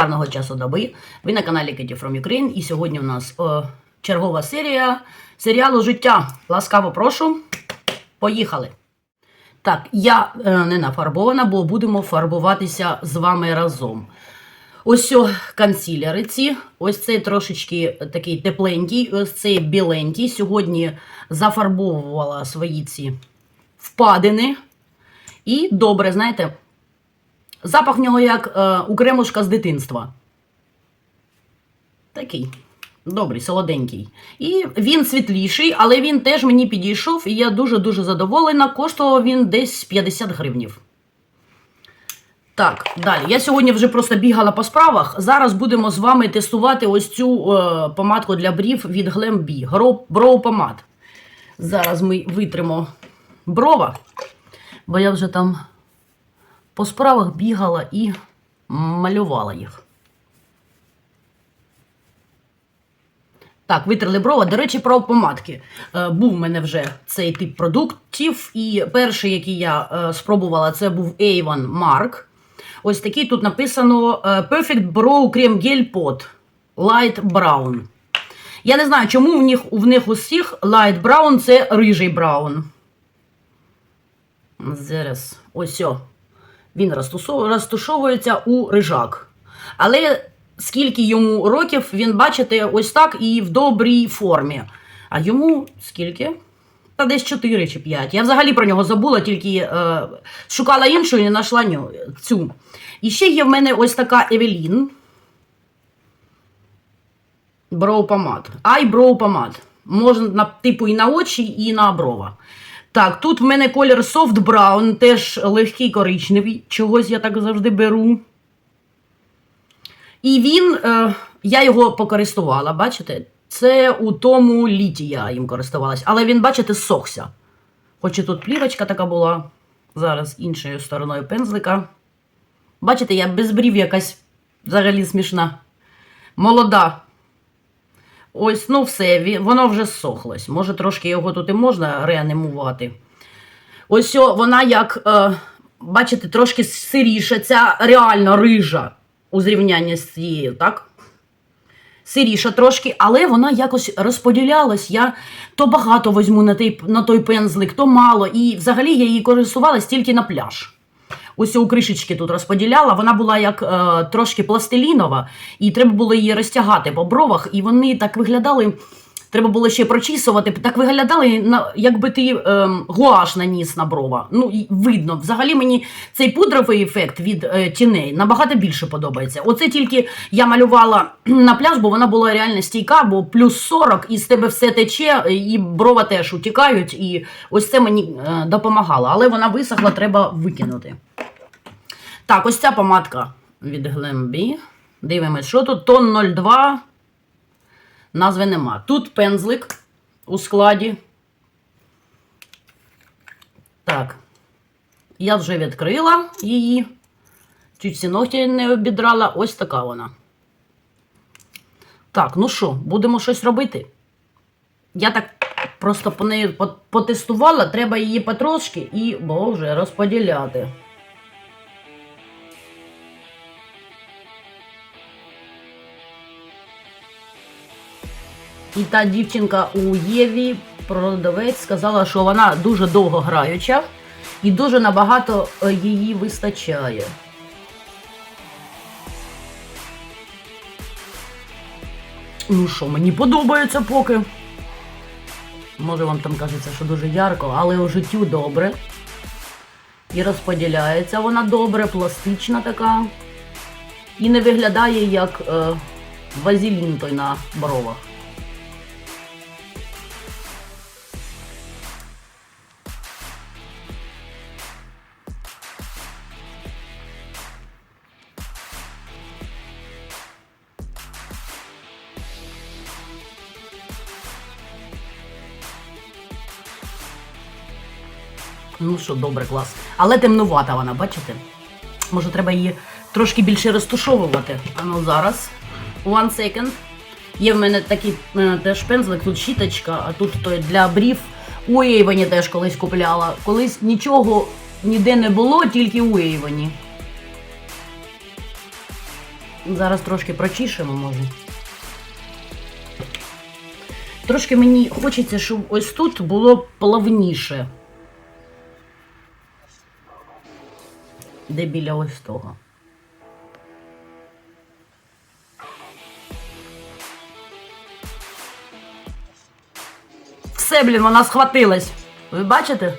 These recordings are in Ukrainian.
Гарного часу доби. Ви на каналі Katie from Ukraine. І сьогодні у нас е, чергова серія серіалу Життя. Ласкаво прошу. Поїхали. Так, я е, не нафарбована, бо будемо фарбуватися з вами разом. Ось о, консілери. Ось цей трошечки такий тепленький, ось цей біленький. Сьогодні зафарбовувала свої ці впадини. І добре, знаєте, запах в нього як е, у кремушка з дитинства. Такий. Добрий, солоденький. І він світліший, але він теж мені підійшов, і я дуже-дуже задоволена. Коштував він десь 50 гривнів. Так, далі. Я сьогодні вже просто бігала по справах. Зараз будемо з вами тестувати ось цю е, помадку для брів від Glam B. Brow помад. Зараз ми витримо брова, бо я вже там по справах бігала і малювала їх. Так, витерли брова. До речі, про помадки. Е, був в мене вже цей тип продуктів. І перший, який я е, спробувала, це був Avon Mark. Ось такий тут написано е, Perfect Brow Cream Gel Pot Light Brown. Я не знаю, чому в них, в них усіх Light Brown це рижий браун. Зараз ось о. Він розтушовується у рижак. Але скільки йому років, він, бачите, ось так і в добрій формі. А йому скільки? Та десь 4 чи 5. Я взагалі про нього забула, тільки е, шукала іншу і не знайшла цю. І ще є в мене ось така Евелін. Броу помад. Айброу помад. Можна типу і на очі, і на брова. Так, тут в мене колір Soft Brown, теж легкий коричневий. Чогось я так завжди беру. І він, е, я його покористувала, бачите? Це у тому літі я їм користувалась. Але він, бачите, сохся. Хоч і тут плівочка така була. Зараз іншою стороною пензлика. Бачите, я без брів якась взагалі смішна. Молода. Ось, ну все, воно вже сохлось. Може, трошки його тут і можна реанімувати. Ось вона як, е, бачите, трошки сиріша, ця реально рижа у зрівнянні з цією, так? Сиріша трошки, але вона якось розподілялась. Я то багато візьму на той, на той пензлик, то мало. І взагалі я її користувалась тільки на пляж. Ось у кришечки тут розподіляла. Вона була як е, трошки пластилінова, і треба було її розтягати по бровах, і вони так виглядали. Треба було ще прочісувати. Так виглядали, якби ти ем, гуаш наніс на брова. Ну, видно. Взагалі мені цей пудровий ефект від е, тіней набагато більше подобається. Оце тільки я малювала на пляж, бо вона була реально стійка, бо плюс 40, і з тебе все тече, і брова теж утікають. І ось це мені е, допомагало. Але вона висохла, треба викинути. Так, ось ця помадка від Glambi. Дивимось, що тут тон 02. Назви нема. Тут пензлик у складі. Так. Я вже відкрила її. Чуть всі ногті не обідрала. Ось така вона. Так, ну що, будемо щось робити? Я так просто по неї потестувала, треба її потрошки і, боже, розподіляти. І та дівчинка у Єві, продавець, сказала, що вона дуже довго граюча і дуже набагато е, її вистачає. Ну що, мені подобається поки. Може вам там кажеться, що дуже ярко, але у життю добре. І розподіляється вона добре, пластична така. І не виглядає як е, вазелін той на бровах. Ну що, добре, клас. Але темнувата вона, бачите? Може, треба її трошки більше розтушовувати. А ну зараз. One second. Є в мене такий е, теж пензлик, тут щіточка, а тут той для брів. У Ейвоні теж колись купляла. Колись нічого ніде не було, тільки у Ейвоні. Зараз трошки прочішимо, може. Трошки мені хочеться, щоб ось тут було плавніше. Де біля ось того. Все, блін, вона схватилась. Ви бачите?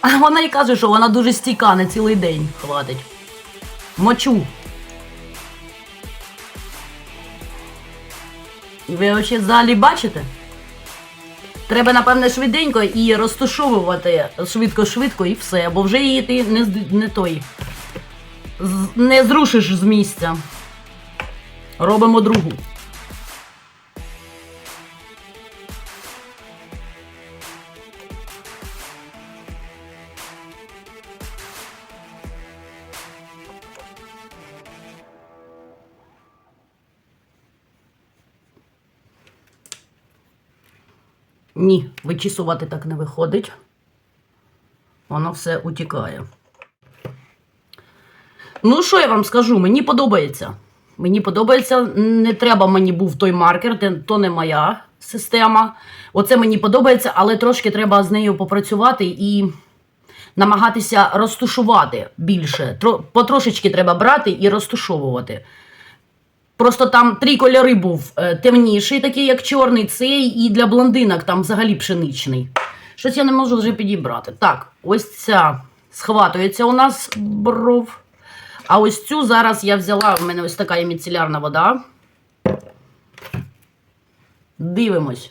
А вона і каже, що вона дуже стійка на цілий день хватить. Мочу. Ви взагалі бачите? Треба, напевне, швиденько і розташовувати швидко-швидко і все, бо вже її ти не, не той. Не зрушиш з місця. Робимо другу. Ні, вичісувати так не виходить. Воно все утікає. Ну, що я вам скажу? Мені подобається. Мені подобається, не треба мені був той маркер, то не моя система. Оце мені подобається, але трошки треба з нею попрацювати і намагатися розтушувати більше. Тро- Потрошечки треба брати і розтушовувати. Просто там три кольори був е, темніший, такий як чорний, цей, і для блондинок там взагалі пшеничний. Щось я не можу вже підібрати. Так, ось ця схватується у нас бров. А ось цю зараз я взяла, в мене ось така є міцелярна вода. Дивимось.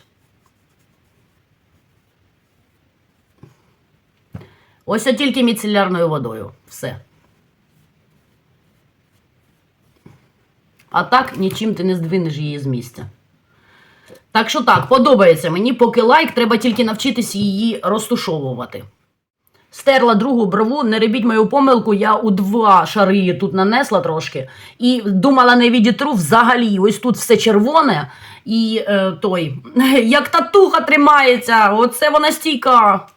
Ось тільки міцелярною водою. Все. А так нічим ти не здвинеш її з місця. Так що так, подобається мені, поки лайк, треба тільки навчитися її розтушовувати. Стерла другу брову, не робіть мою помилку, я у два шари тут нанесла трошки. І думала, не відітру взагалі. Ось тут все червоне. І е, той, як татуха тримається, оце вона стійка.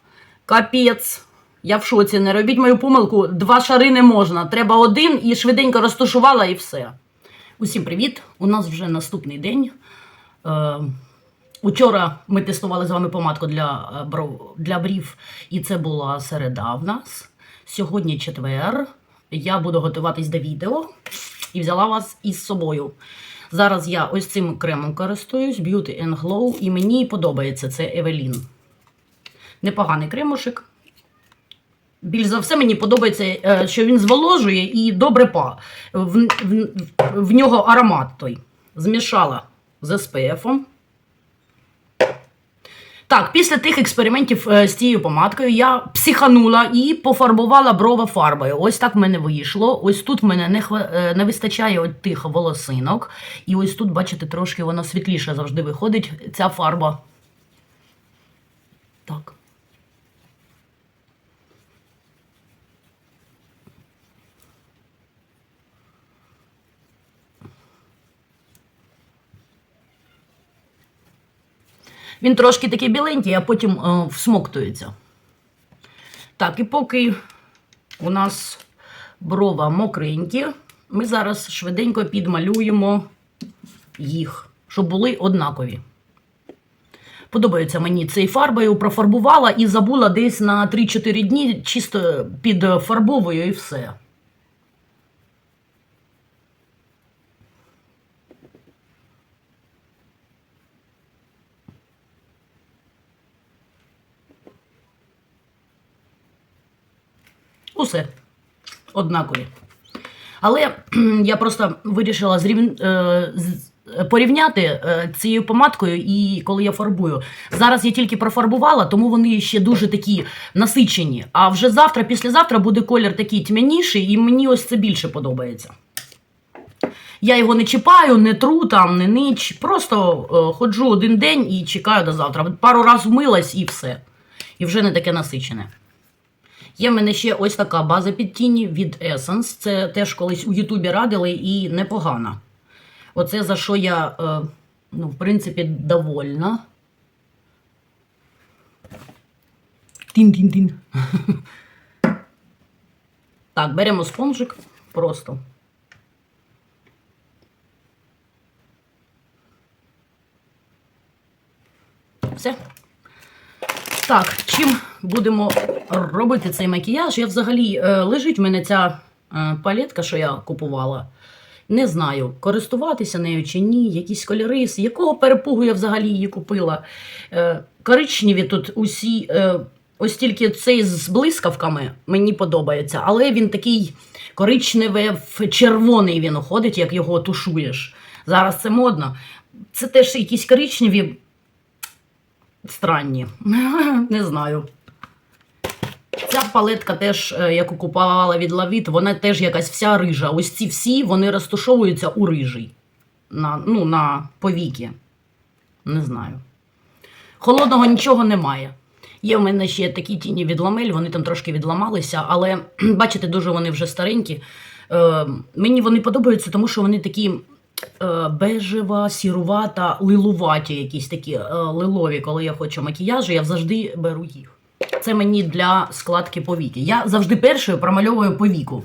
Капець. Я в шоці, не робіть мою помилку, два шари не можна. Треба один і швиденько розташувала і все. Усім привіт! У нас вже наступний день. Е, учора ми тестували з вами помадку для, е, бров, для брів, і це була середа в нас. Сьогодні четвер. Я буду готуватись до відео і взяла вас із собою. Зараз я ось цим кремом користуюсь, Beauty and Glow, і мені подобається це Евелін. Непоганий кремушек. Більш за все мені подобається, е, що він зволожує і добре па. В, в, в нього аромат той. Змішала з SPF. Так, після тих експериментів е, з цією помадкою я психанула і пофарбувала брови фарбою. Ось так в мене вийшло. Ось тут в мене не, е, не вистачає от тих волосинок. І ось тут, бачите, трошки воно світліше завжди виходить, ця фарба. Так. Він трошки такий біленький, а потім е, всмоктується. Так, і поки у нас брова мокренькі, ми зараз швиденько підмалюємо їх, щоб були однакові. Подобається мені цей фарбою, профарбувала і забула десь на 3-4 дні чисто під фарбовою і все. Усе однакові. Але я просто вирішила зрівн... е, порівняти е, цією помадкою і коли я фарбую. Зараз я тільки профарбувала, тому вони ще дуже такі насичені. А вже завтра, післязавтра буде колір такий тьмяніший, і мені ось це більше подобається. Я його не чіпаю, не тру там, не нич. Просто е, ходжу один день і чекаю до завтра. Пару разів вмилась і все. І вже не таке насичене. Є в мене ще ось така база під тіні від Essence. Це теж колись у Ютубі радили і непогана. Оце за що я, е, ну, в принципі, довольна. Тін-тін-тін. Так, беремо спонжик просто. Все. Так, чим будемо робити цей макіяж? Я взагалі е, лежить в мене ця е, палетка, що я купувала. Не знаю, користуватися нею чи ні, якісь кольори, з якого перепугу я взагалі її купила. Е, коричневі тут усі, ось тільки цей з блискавками мені подобається, але він такий коричневий, червоний він уходить, як його тушуєш. Зараз це модно. Це теж якісь коричневі странні. Не знаю. Ця палетка теж, е, яку купувала від Лавіт, вона теж якась вся рижа. Ось ці всі вони розташовуються у рижий. На, ну, на повіки. Не знаю. Холодного нічого немає. Є в мене ще такі тіні від ламель, вони там трошки відламалися, але бачите, дуже вони вже старенькі. Е, мені вони подобаються, тому що вони такі е, бежева, сірувата, лилуваті, якісь такі е, лилові. Коли я хочу макіяжу, я завжди беру їх. Це мені для складки повіки. Я завжди першою промальовую повіку.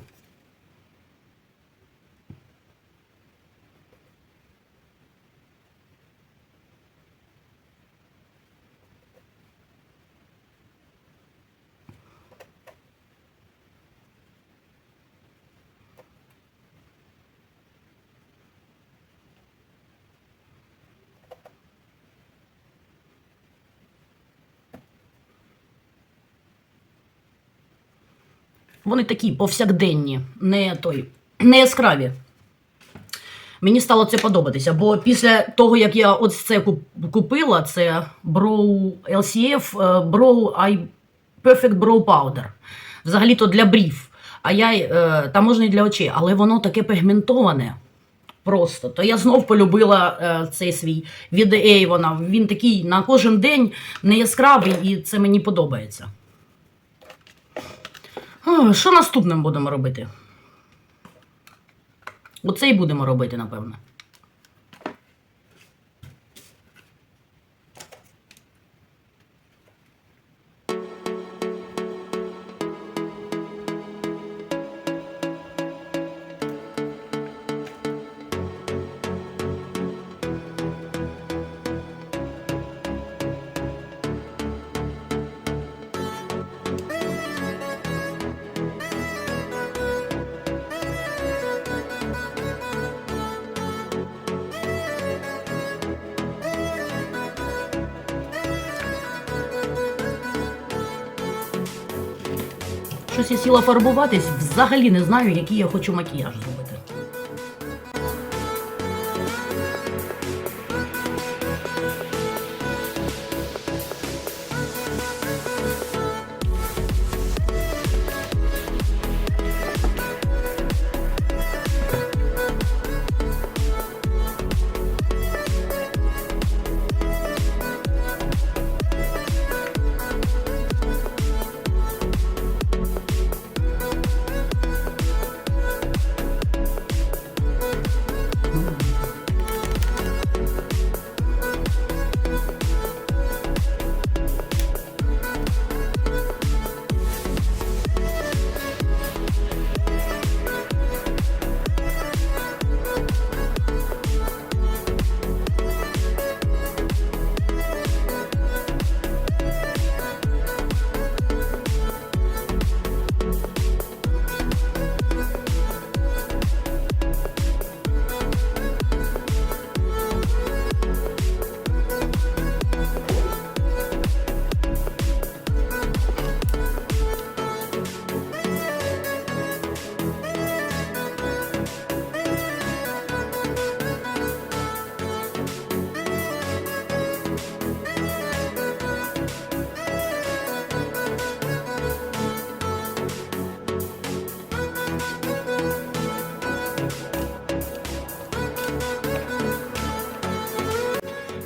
Вони такі повсякденні, не той, не яскраві. Мені стало це подобатися, бо після того, як я ось це купила, це Brow LCF е, Brow Eye Perfect Brow Powder. Взагалі-то для брів. А я е, там можна і для очей, але воно таке пігментоване. Просто. То я знов полюбила е, цей свій від Avon. Він такий на кожен день не яскравий, і це мені подобається. Що наступним будемо робити? Оце і будемо робити, напевно. Щось сіла фарбуватись, взагалі не знаю, який я хочу макіяж зробити.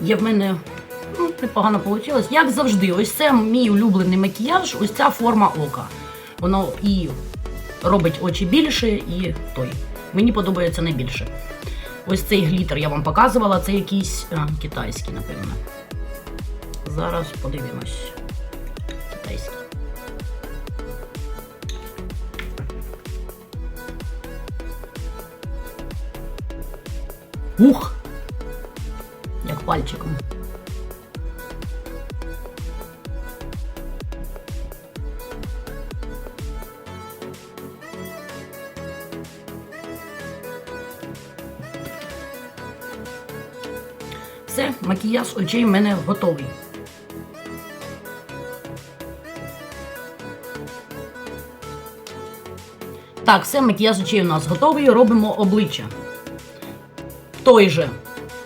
Є в мене ну, непогано вийшло. Як завжди, ось це мій улюблений макіяж, ось ця форма ока. Воно і робить очі більше, і той. Мені подобається найбільше. Ось цей глітер я вам показувала, це якийсь а, китайський, напевно. Зараз подивимось. Китайський. Ух! пальчиком. Все, макіяж очей в мене готовий. Так, все, макіяж очей у нас готовий, робимо обличчя. Той же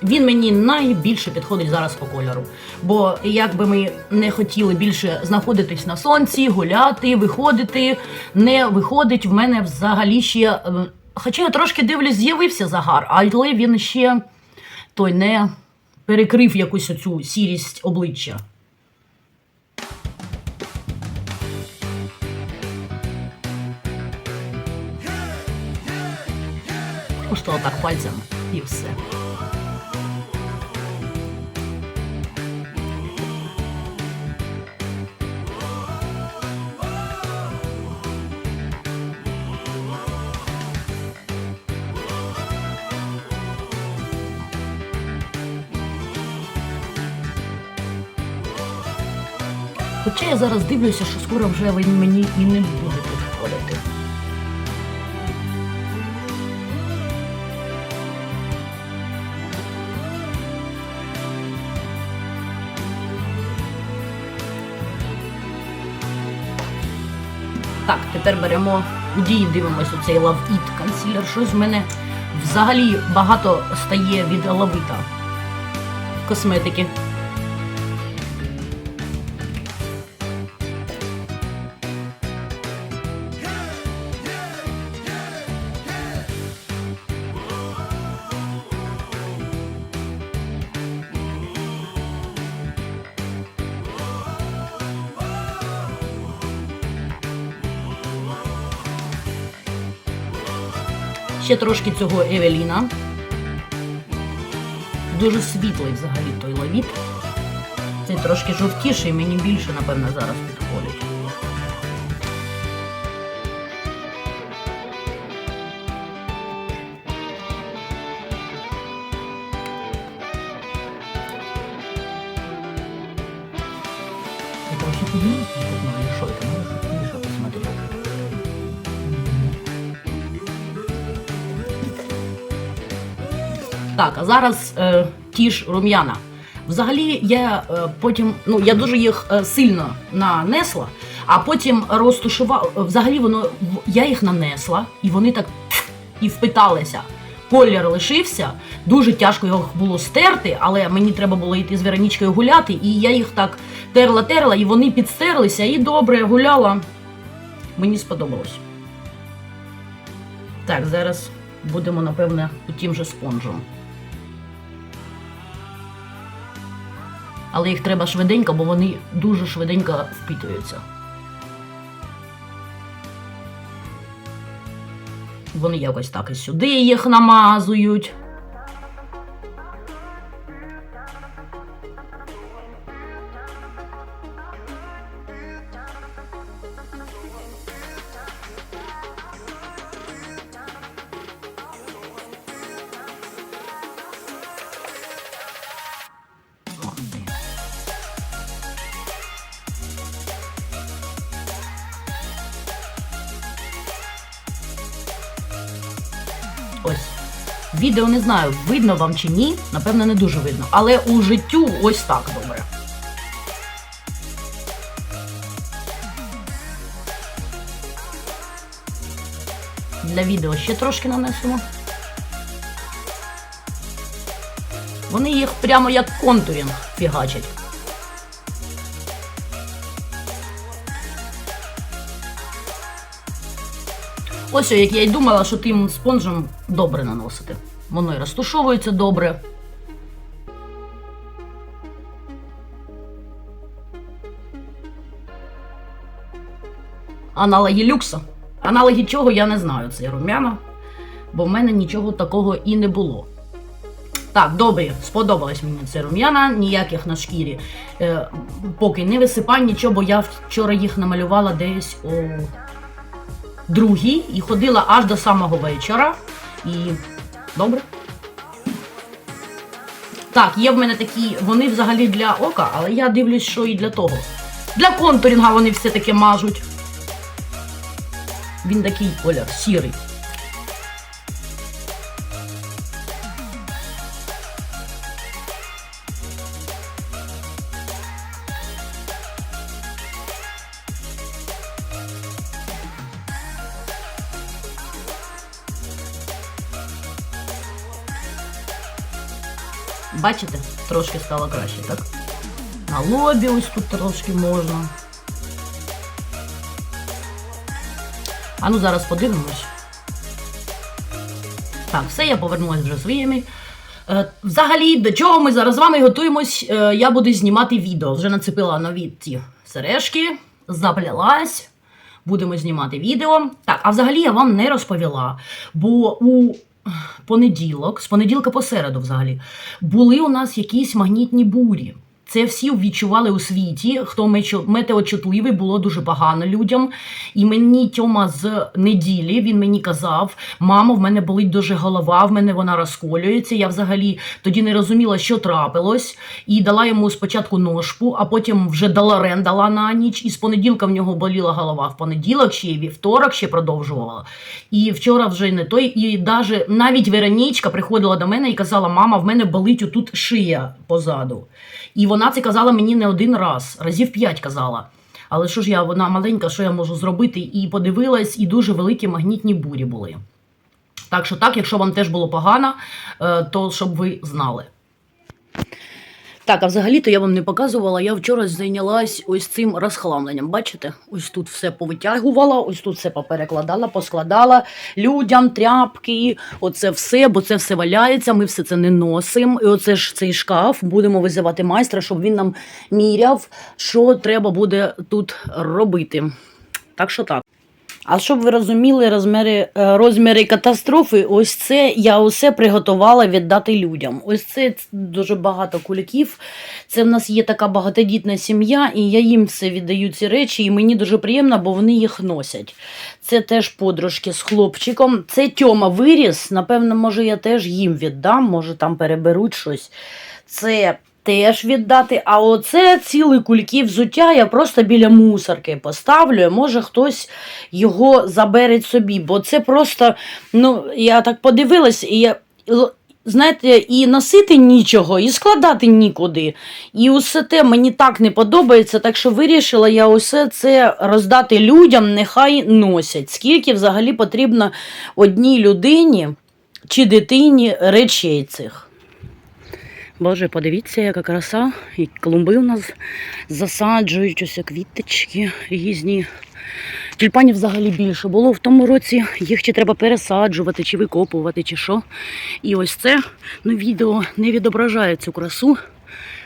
він мені найбільше підходить зараз по кольору. Бо як би ми не хотіли більше знаходитись на сонці, гуляти, виходити, не виходить в мене взагалі ще. е, Хоча я трошки дивлюсь, з'явився загар, але він ще той не перекрив якусь оцю сірість обличчя. Просто отак пальцем і все. Хоча я зараз дивлюся, що скоро вже він мені і не буде підходити. Так, тепер беремо у дії, дивимося цей Love It. Щось в мене взагалі багато стає від лавита косметики. Ще трошки цього Евеліна. Дуже світлий взагалі той лавіт. Цей трошки жовтіший, мені більше, напевно, зараз підходить. Я трохи підніму, Так, а зараз е, ті ж рум'яна. Взагалі, я е, потім, ну я дуже їх е, сильно нанесла, а потім розтушувала. Взагалі воно я їх нанесла, і вони так і впиталися. Колір лишився, дуже тяжко його було стерти, але мені треба було йти з Веронічкою гуляти, і я їх так терла-терла, і вони підстерлися, і добре гуляла. Мені сподобалось. Так, зараз будемо, напевне, тим же спонжем. Але їх треба швиденько, бо вони дуже швиденько впитуються. Вони якось так і сюди їх намазують. Відео не знаю, видно вам чи ні, напевно, не дуже видно. Але у життю ось так добре. Для відео ще трошки нанесемо. Вони їх прямо як контурінг фігачать. Ось як я й думала, що тим спонжем добре наносити. Воно і розтушовується добре. Аналоги люкса. Аналоги чого я не знаю, це румяна, бо в мене нічого такого і не було. Так, добре, сподобалось мені це рум'яна, ніяких на шкірі. Е, поки не висипань нічого, бо я вчора їх намалювала десь о другій і ходила аж до самого вечора. І добре. Так, є в мене такі, вони взагалі для ока, але я дивлюсь, що і для того. Для контурінга вони все таки мажуть. Він такий Оля, сірий. Бачите? Трошки стало краще, так? На лобі ось тут трошки можна. А ну зараз подивимось. Так, все, я повернулася вже своїми. Е, взагалі, до чого ми зараз з вами готуємось, е, я буду знімати відео. Вже нацепила нові ці сережки, заплялась. Будемо знімати відео. Так, а взагалі я вам не розповіла, бо у понеділок, з понеділка по середу, взагалі, були у нас якісь магнітні бурі. Це всі відчували у світі. Хто метеочутливий, було дуже погано людям. І мені Тьома з неділі він мені казав: мамо, в мене болить дуже голова, в мене вона розколюється. Я взагалі тоді не розуміла, що трапилось, і дала йому спочатку ножку, а потім вже даларен дала на ніч. І з понеділка в нього боліла голова. В понеділок ще вівторок ще продовжувала. І вчора вже не той. І даже навіть Веронічка приходила до мене і казала: Мама, в мене болить отут шия позаду. І вона це казала мені не один раз, разів п'ять казала. Але що ж я, вона маленька, що я можу зробити? І подивилась, і дуже великі магнітні бурі були. Так що так, якщо вам теж було погано, е, то щоб ви знали. Так, а взагалі-то я вам не показувала. Я вчора зайнялась ось цим розхламленням. Бачите? Ось тут все повитягувала, ось тут все поперекладала, поскладала людям, тряпки, оце все, бо це все валяється, ми все це не носимо. І оце ж цей шкаф будемо визивати майстра, щоб він нам міряв, що треба буде тут робити. Так що так. А щоб ви розуміли розміри, е, розміри катастрофи, ось це я усе приготувала віддати людям. Ось це дуже багато куликів. Це в нас є така багатодітна сім'я, і я їм все віддаю ці речі, і мені дуже приємно, бо вони їх носять. Це теж подружки з хлопчиком. Це Тьома виріс. Напевно, може, я теж їм віддам, може там переберуть щось. Це теж віддати. А оце цілий кульки взуття я просто біля мусорки поставлю. Може хтось його забере собі, бо це просто, ну, я так подивилась, і я. Знаєте, і носити нічого, і складати нікуди. І усе те мені так не подобається, так що вирішила я усе це роздати людям, нехай носять. Скільки взагалі потрібно одній людині чи дитині речей цих. Боже, подивіться, яка краса. І клумби у нас засаджують ось квіточки різні. Тюльпанів взагалі більше було в тому році. Їх чи треба пересаджувати, чи викопувати, чи що. І ось це ну, відео не відображає цю красу.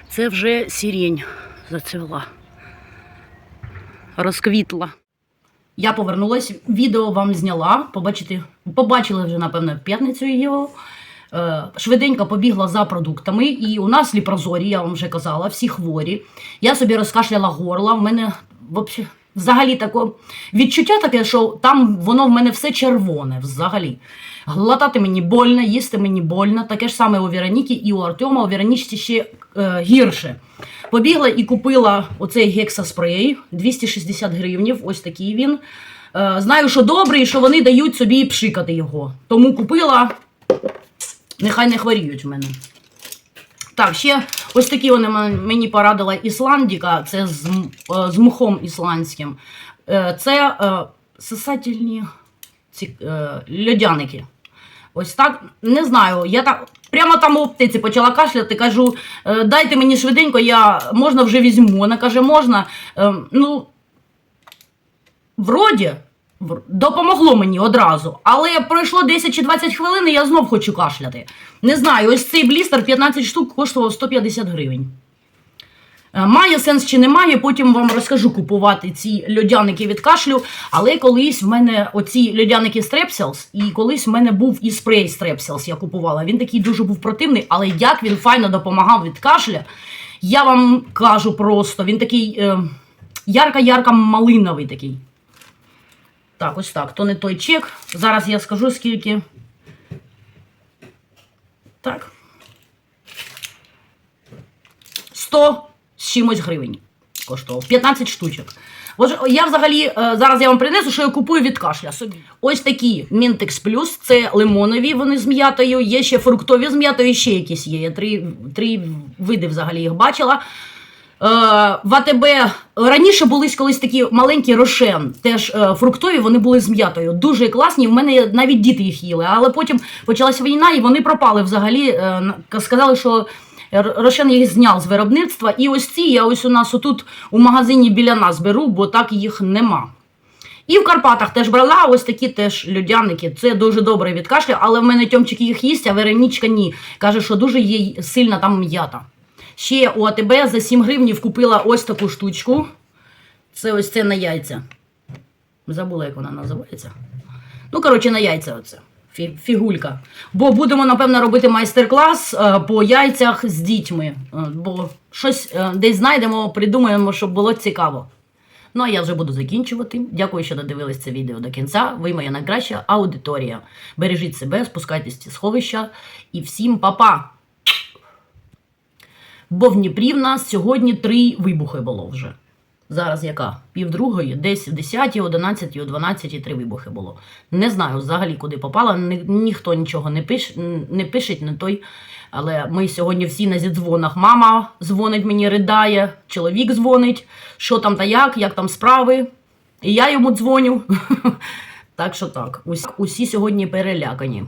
Це вже сірень зацвіла. Розквітла. Я повернулась, відео вам зняла. Побачите, побачили вже, напевно, в п'ятницю його. Е, Швиденько побігла за продуктами, і у нас ліпрозорі, я вам вже казала, всі хворі. Я собі розкашляла горло. В мене взагалі таке відчуття таке, що там воно в мене все червоне. Взагалі. Глотати мені больно, їсти мені больно. Таке ж саме у Вероніки і у Артема. У Веронічці ще е, гірше. Побігла і купила оцей гексаспрей 260 гривнів. Ось такий він. Е, знаю, що добрий, що вони дають собі пшикати його. Тому купила. Нехай не хворіють в мене. Так, ще ось такі вони мені порадила Ісландіка, це з, е, з мухом ісландським. Е, Це е, сосательні ці, льодяники. Ось так, не знаю, я так прямо там у аптеці почала кашляти, кажу, «Е, дайте мені швиденько, я можна вже візьму. Вона каже, можна. Е, Ну, вроді, допомогло мені одразу. Але пройшло 10 чи 20 хвилин, і я знов хочу кашляти. Не знаю, ось цей блістер 15 штук коштував 150 гривень. Е, Має сенс чи немає, потім вам розкажу купувати ці льодяники від кашлю. Але колись в мене оці льодяники Strepsils, і колись в мене був і спрей Strepsils, я купувала. Він такий дуже був противний, але як він файно допомагав від кашля, я вам кажу просто, він такий е, ярко-ярко малиновий такий. Так, ось так. То не той чек. Зараз я скажу, скільки. Так. 100 з чимось гривень коштував. 15 штучок. Отже, я взагалі е, зараз я вам принесу, що я купую від кашля собі. Ось такі Mintex Plus, це лимонові, вони з м'ятою, є ще фруктові з м'ятою, ще якісь є. Я три, три види взагалі їх бачила. Е, в АТБ раніше були колись такі маленькі рошен, теж е, фруктові, вони були з м'ятою. Дуже класні. В мене навіть діти їх їли. Але потім почалася війна, і вони пропали взагалі. Е, сказали, що Рошен їх зняв з виробництва. І ось ці я ось у нас отут у магазині біля нас беру, бо так їх нема. І в Карпатах теж брала ось такі теж людяники. Це дуже добре від кашлю, але в мене Тьомчик їх їсть, а Веронічка ні. Каже, що дуже є сильна там м'ята. Ще у АТБ за 7 гривнів купила ось таку штучку. Це ось це на яйця. Забула, як вона називається. Ну, коротше, на яйця оце. Фігулька. Бо будемо, напевно, робити майстер-клас е, по яйцях з дітьми. Е, бо щось е, десь знайдемо, придумаємо, щоб було цікаво. Ну, а я вже буду закінчувати. Дякую, що додивились це відео до кінця. Ви моя найкраща аудиторія. Бережіть себе, спускайтесь в ці сховища і всім па-па! Бо в Дніпрі в нас сьогодні три вибухи було вже. Зараз яка? Півдругої, десь в 10, 11, 12 три вибухи було. Не знаю взагалі, куди попала. Ні, ніхто нічого не пише, не пише, не той. Але ми сьогодні всі на зідзвонах. Мама дзвонить мені, ридає, чоловік дзвонить, що там та як, як там справи. І я йому дзвоню. Так що так, усі сьогодні перелякані.